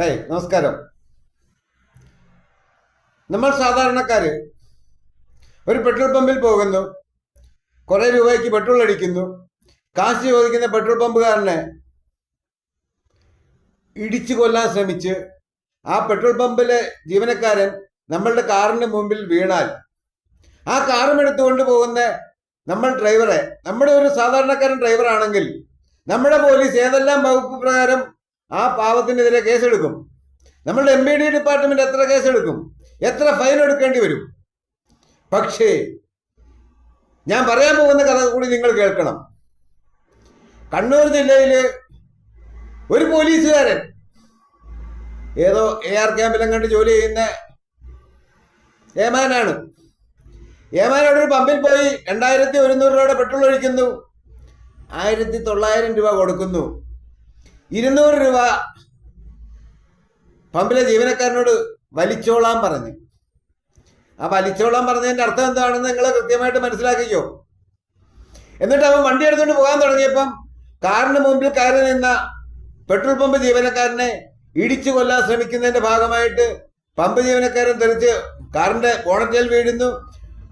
ഏയ് നമസ്കാരം. നമ്മൾ സാധാരണക്കാര് ഒരു പെട്രോൾ പമ്പിൽ പോകുന്നു കുറെ രൂപയ്ക്ക് പെട്രോൾ അടിക്കുന്നു കാശ് ചോദിക്കുന്ന പെട്രോൾ പമ്പുകാരനെ ഇടിച്ചു കൊല്ലാൻ ശ്രമിച്ച് ആ പെട്രോൾ പമ്പിലെ ജീവനക്കാരൻ നമ്മളുടെ കാറിന് മുമ്പിൽ വീണാൽ ആ കാറും എടുത്തുകൊണ്ട് പോകുന്ന നമ്മൾ ഡ്രൈവറെ നമ്മുടെ ഒരു സാധാരണക്കാരൻ ഡ്രൈവറാണെങ്കിൽ നമ്മുടെ പോലീസ് ഏതെല്ലാം വകുപ്പ് പ്രകാരം ആ പാവത്തിനെതിരെ കേസെടുക്കും. നമ്മളുടെ എം ബി ഡി ഡിപ്പാർട്ട്മെന്റ് എത്ര കേസെടുക്കും? എത്ര ഫൈൻ എടുക്കേണ്ടി വരും? പക്ഷേ ഞാൻ പറയാൻ പോകുന്ന കഥ കൂടി നിങ്ങൾ കേൾക്കണം. കണ്ണൂർ ജില്ലയിൽ ഒരു പോലീസുകാരൻ ഏതോ എ ആർ ക്യാമ്പിലും കണ്ട് ജോലി ചെയ്യുന്ന ഏമാനാണ്. ഏമാനോട് ഒരു പമ്പിൽ പോയി രണ്ടായിരത്തി ഒരുന്നൂറ് രൂപയുടെ പെട്രോൾ ഒഴിക്കുന്നു. ആയിരത്തി തൊള്ളായിരം രൂപ കൊടുക്കുന്നു. ഇരുന്നൂറ് രൂപ പമ്പിലെ ജീവനക്കാരനോട് വലിച്ചോളാൻ പറഞ്ഞു. ആ വലിച്ചോളാൻ പറഞ്ഞതിന്റെ അർത്ഥം എന്താണെന്ന് നിങ്ങൾ കൃത്യമായിട്ട് മനസ്സിലാക്കിക്കോ. എന്നിട്ട് അവൻ വണ്ടി എടുത്തുകൊണ്ട് പോകാൻ തുടങ്ങിയപ്പം കാറിന് മുമ്പിൽ കയറി നിന്ന പെട്രോൾ പമ്പ് ജീവനക്കാരനെ ഇടിച്ചു കൊല്ലാൻ ശ്രമിക്കുന്നതിന്റെ ഭാഗമായിട്ട് പമ്പ് ജീവനക്കാരൻ തെറിച്ച് കാറിന്റെ ബോണറ്റേൽ വീഴുന്നു.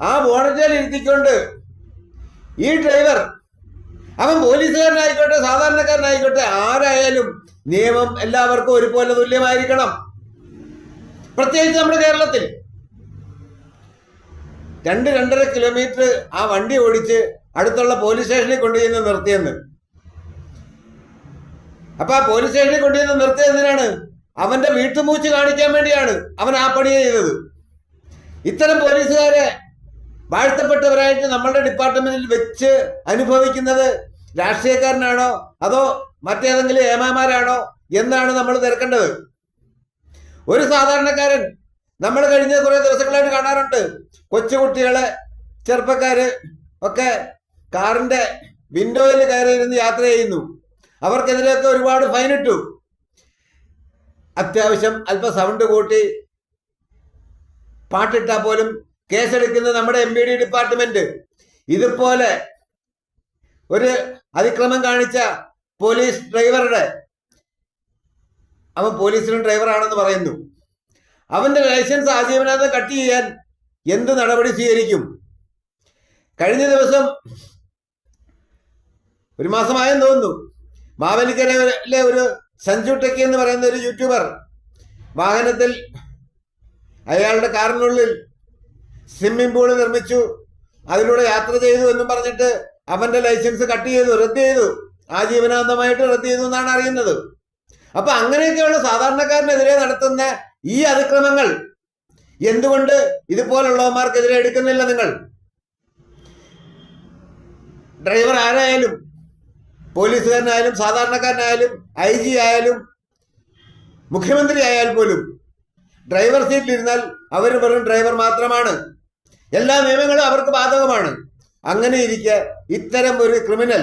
ആ ബോണറ്റേൽ ഇരുത്തിക്കൊണ്ട് ഈ ഡ്രൈവർ അവൻ പോലീസുകാരനായിക്കോട്ടെ സാധാരണക്കാരനായിക്കോട്ടെ ആരായാലും നിയമം എല്ലാവർക്കും ഒരുപോലെ തുല്യമായിരിക്കണം. പ്രത്യേകിച്ച് നമ്മുടെ കേരളത്തിൽ. രണ്ട് രണ്ടര കിലോമീറ്റർ ആ വണ്ടി ഓടിച്ച് അടുത്തുള്ള പോലീസ് സ്റ്റേഷനിൽ കൊണ്ടുചെന്ന് നിർത്തിയെന്ന്. അപ്പൊ ആ പോലീസ് സ്റ്റേഷനിൽ കൊണ്ടുചെന്ന് നിർത്തിയത് എന്തിനാണ്? അവന്റെ വീട്ടുമൂച്ച് കാണിക്കാൻ വേണ്ടിയാണ് അവൻ ആ പണി ചെയ്തത്. ഇത്തരം പോലീസുകാരെ വാഴ്ത്തപ്പെട്ടവരായിട്ട് നമ്മളുടെ ഡിപ്പാർട്ട്മെന്റിൽ വെച്ച് അനുഭവിക്കുന്നത് രാഷ്ട്രീയക്കാരനാണോ? അതോ മറ്റേതെങ്കിലും ഏമാമാരാണോ എന്നാണ് നമ്മൾ തിരക്കേണ്ടത്. ഒരു സാധാരണക്കാരൻ നമ്മൾ കഴിഞ്ഞ കുറെ ദിവസങ്ങളായിട്ട് കാണാറുണ്ട്. കൊച്ചുകുട്ടികളെ ചെറുപ്പക്കാര് ഒക്കെ കാറിന്റെ വിൻഡോയിൽ കയറി ഇരുന്ന് യാത്ര ചെയ്യുന്നു. അവർക്കെതിരെയൊക്കെ ഒരുപാട് ഫൈൻ ഇട്ടു. അത്യാവശ്യം അല്പ സൗണ്ട് കൂട്ടി പാട്ടിട്ടാൽ പോലും കേസെടുക്കുന്ന നമ്മുടെ എം ബി ഡി ഡിപ്പാർട്ട്മെന്റ് ഇതുപോലെ ഒരു അതിക്രമം കാണിച്ച പോലീസ് ഡ്രൈവറുടെ അവൻ പോലീസിലും ഡ്രൈവറാണെന്ന് പറയുന്നു. അവന്റെ ലൈസൻസ് ആജീവനാന്തം കട്ട് ചെയ്യാൻ എന്ത് നടപടി സ്വീകരിക്കും? കഴിഞ്ഞ ദിവസം ഒരു മാസമായെന്ന് തോന്നുന്നു. മാവേലിക്കരയിലെ ഒരു സഞ്ജു ടെക്കി എന്ന് പറയുന്ന ഒരു യൂട്യൂബർ വാഹനത്തിൽ അയാളുടെ കാറിനുള്ളിൽ സ്വിമ്മിംഗ് പൂൾ നിർമ്മിച്ചു അതിലൂടെ യാത്ര ചെയ്തു എന്നും പറഞ്ഞിട്ട് അവന്റെ ലൈസൻസ് കട്ട് ചെയ്തു റദ്ദ് ചെയ്തു. ആജീവനാന്തമായിട്ട് റദ്ദ് ചെയ്തു എന്നാണ് അറിയുന്നത്. അപ്പൊ അങ്ങനെയൊക്കെയുള്ള സാധാരണക്കാരനെതിരെ നടത്തുന്ന ഈ അതിക്രമങ്ങൾ എന്തുകൊണ്ട് ഇതുപോലുള്ളവന്മാർക്കെതിരെ എടുക്കുന്നില്ല നിങ്ങൾ? ഡ്രൈവർ ആരായാലും പോലീസുകാരനായാലും സാധാരണക്കാരനായാലും ഐ ജി ആയാലും മുഖ്യമന്ത്രി ആയാൽ പോലും ഡ്രൈവർ സീറ്റിലിരുന്നാൽ അവർ വെറും ഡ്രൈവർ മാത്രമാണ്. എല്ലാ നിയമങ്ങളും അവർക്ക് ബാധകമാണ്. അങ്ങനെ ഇരിക്കെ ഇത്തരം ഒരു ക്രിമിനൽ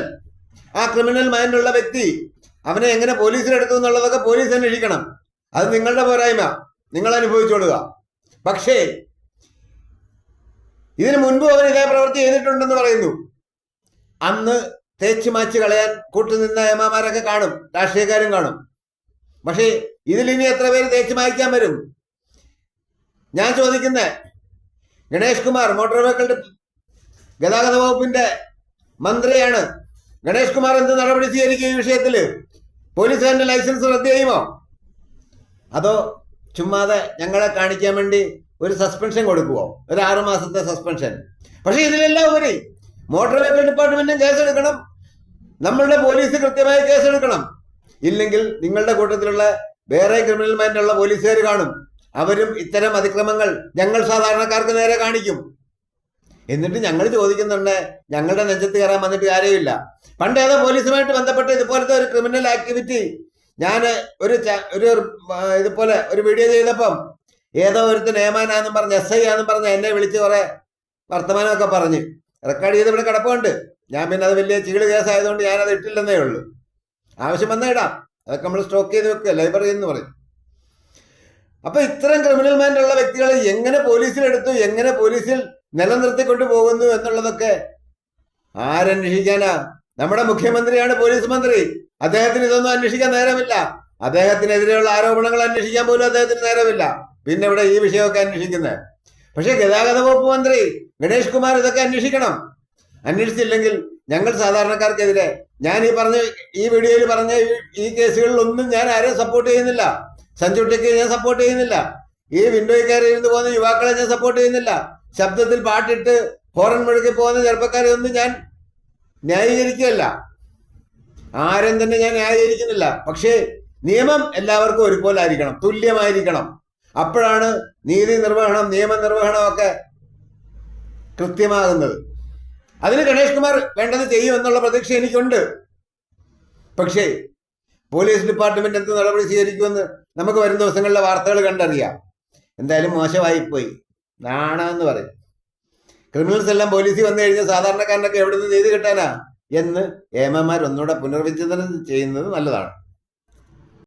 ആ ക്രിമിനൽ മൈൻഡുള്ള വ്യക്തി അവനെ എങ്ങനെ പോലീസിലെടുത്തു എന്നുള്ളതൊക്കെ പോലീസ് അന്വേഷിക്കണം അത് നിങ്ങളുടെ പോരായ്മ. നിങ്ങൾ അനുഭവിച്ചോളുക പക്ഷേ ഇതിനു മുൻപ് അവൻ ഇതേ പ്രവൃത്തി ചെയ്തിട്ടുണ്ടെന്ന് പറയുന്നു. അന്ന് തേച്ച് മാച്ച് കളയാൻ കൂട്ടുനിന്ന ഏമാമാരൊക്കെ കാണും. രാഷ്ട്രീയക്കാരും കാണും. പക്ഷേ ഇതിലിനി എത്ര പേര് തേച്ച് മായ്ക്കാൻ വരും? ഞാൻ ചോദിക്കുന്നേ ഗണേഷ് കുമാർ മോട്ടോർ വെഹിക്കിൾ ഗതാഗത വകുപ്പിന്റെ മന്ത്രിയാണ്. ഗണേഷ് കുമാർ എന്ത് നടപടി സ്വീകരിക്കും ഈ വിഷയത്തിൽ പോലീസുകാരന്റെ ലൈസൻസ് റദ്ദ് ചെയ്യുമോ? അതോ ചുമ്മാതെ ഞങ്ങളെ കാണിക്കാൻ വേണ്ടി ഒരു സസ്പെൻഷൻ കൊടുക്കുവോ? ഒരു ആറു മാസത്തെ സസ്പെൻഷൻ. പക്ഷെ ഇതിലെല്ലാം ഉപരി മോട്ടോർ വെഹിക്കിൾ ഡിപ്പാർട്ട്മെന്റും കേസെടുക്കണം നമ്മളുടെ പോലീസ് കൃത്യമായി കേസെടുക്കണം ഇല്ലെങ്കിൽ നിങ്ങളുടെ കൂട്ടത്തിലുള്ള വേറെ ക്രിമിനൽ മൈൻഡുള്ള പോലീസുകാർ കാണും. അവരും ഇത്തരം അതിക്രമങ്ങൾ ഞങ്ങൾ സാധാരണക്കാർക്ക് നേരെ കാണിക്കും. എന്നിട്ട് ഞങ്ങൾ ചോദിക്കുന്നുണ്ട് ഞങ്ങളുടെ നെഞ്ചത്ത് കയറാൻ വന്നിട്ട് കാര്യമില്ല. പണ്ട് ഏതോ പോലീസുമായിട്ട് ബന്ധപ്പെട്ട് ഇതുപോലത്തെ ഒരു ക്രിമിനൽ ആക്ടിവിറ്റി ഞാൻ ഒരു ഒരു ഇതുപോലെ ഒരു വീഡിയോ ചെയ്തപ്പം ഏതോ ഒരു ഏമാനാന്നും പറഞ്ഞ് എസ് ഐ ആന്നും പറഞ്ഞ് എന്നെ വിളിച്ച് കുറെ വർത്തമാനമൊക്കെ പറഞ്ഞ്. റെക്കോർഡ് ചെയ്ത് ഇവിടെ കിടപ്പുണ്ട്. ഞാൻ പിന്നെ അത് വലിയ ചീൾ കേസായതുകൊണ്ട് ഞാനത് ഇട്ടില്ലെന്നേ ഉള്ളൂ. ആവശ്യം വന്നാൽ ഇടാം. അതൊക്കെ നമ്മൾ സ്റ്റോക്ക് ചെയ്ത് വെക്കുക ലൈബ്രറി എന്ന് പറയും. അപ്പൊ ഇത്തരം ക്രിമിനൽ മൈൻഡ് ഉള്ള വ്യക്തികളെ എങ്ങനെ പോലീസിലെടുത്തു എങ്ങനെ പോലീസിൽ നിലനിർത്തിക്കൊണ്ടു പോകുന്നു എന്നുള്ളതൊക്കെ ആരന്വേഷിക്കാനാ? നമ്മുടെ മുഖ്യമന്ത്രിയാണ് പോലീസ് മന്ത്രി. അദ്ദേഹത്തിന് ഇതൊന്നും അന്വേഷിക്കാൻ നേരമില്ല. അദ്ദേഹത്തിനെതിരെയുള്ള ആരോപണങ്ങൾ അന്വേഷിക്കാൻ പോലും അദ്ദേഹത്തിന് നേരമില്ല. പിന്നെ ഇവിടെ ഈ വിഷയമൊക്കെ അന്വേഷിക്കുന്നത് പക്ഷേ ഗതാഗത വകുപ്പ് മന്ത്രി ഗണേഷ് കുമാർ ഇതൊക്കെ അന്വേഷിക്കണം. അന്വേഷിച്ചില്ലെങ്കിൽ ഞങ്ങൾ സാധാരണക്കാർക്കെതിരെ ഞാൻ ഈ പറഞ്ഞ ഈ വീഡിയോയിൽ പറഞ്ഞ ഈ- കേസുകളിലൊന്നും ഞാൻ ആരെയും സപ്പോർട്ട് ചെയ്യുന്നില്ല. സഞ്ജുട്ടിക്ക് ഞാൻ സപ്പോർട്ട് ചെയ്യുന്നില്ല. ഈ വിൻഡോയിൽ കയറി ഇരുന്ന് പോകുന്ന യുവാക്കളെ ഞാൻ സപ്പോർട്ട് ചെയ്യുന്നില്ല. ശബ്ദത്തിൽ പാട്ടിട്ട് ഹോറൻ മുഴുകി പോകുന്ന ചെറുപ്പക്കാരെ ഒന്നും ഞാൻ ന്യായീകരിക്കുകയല്ല. ആരും തന്നെ ഞാൻ ന്യായീകരിക്കുന്നില്ല. പക്ഷേ നിയമം എല്ലാവർക്കും ഒരുപോലെ ആയിരിക്കണം തുല്യമായിരിക്കണം. അപ്പോഴാണ് നീതി നിർവഹണം നിയമനിർവഹണം ഒക്കെ കൃത്യമാകുന്നത്. അതിന് ഗണേഷ് കുമാർ വേണ്ടത് ചെയ്യുമെന്നുള്ള പ്രതീക്ഷ എനിക്കുണ്ട്. പക്ഷേ പോലീസ് ഡിപ്പാർട്ട്മെന്റ് എന്ത് നടപടി സ്വീകരിക്കുമെന്ന് നമുക്ക് വരും ദിവസങ്ങളിലെ വാർത്തകൾ കണ്ടറിയാം. എന്തായാലും മോശമായിപ്പോയി. നാണമെന്ന് പറയും. ക്രിമിനൽസ് എല്ലാം പോലീസിൽ വന്നു കഴിഞ്ഞാൽ സാധാരണക്കാരനൊക്കെ എവിടെ നിന്ന് നീതി കിട്ടാനാ? എന്ന് ഏമമാർ ഒന്നുകൂടെ പുനർവിചിന്തനം ചെയ്യുന്നത് നല്ലതാണ്.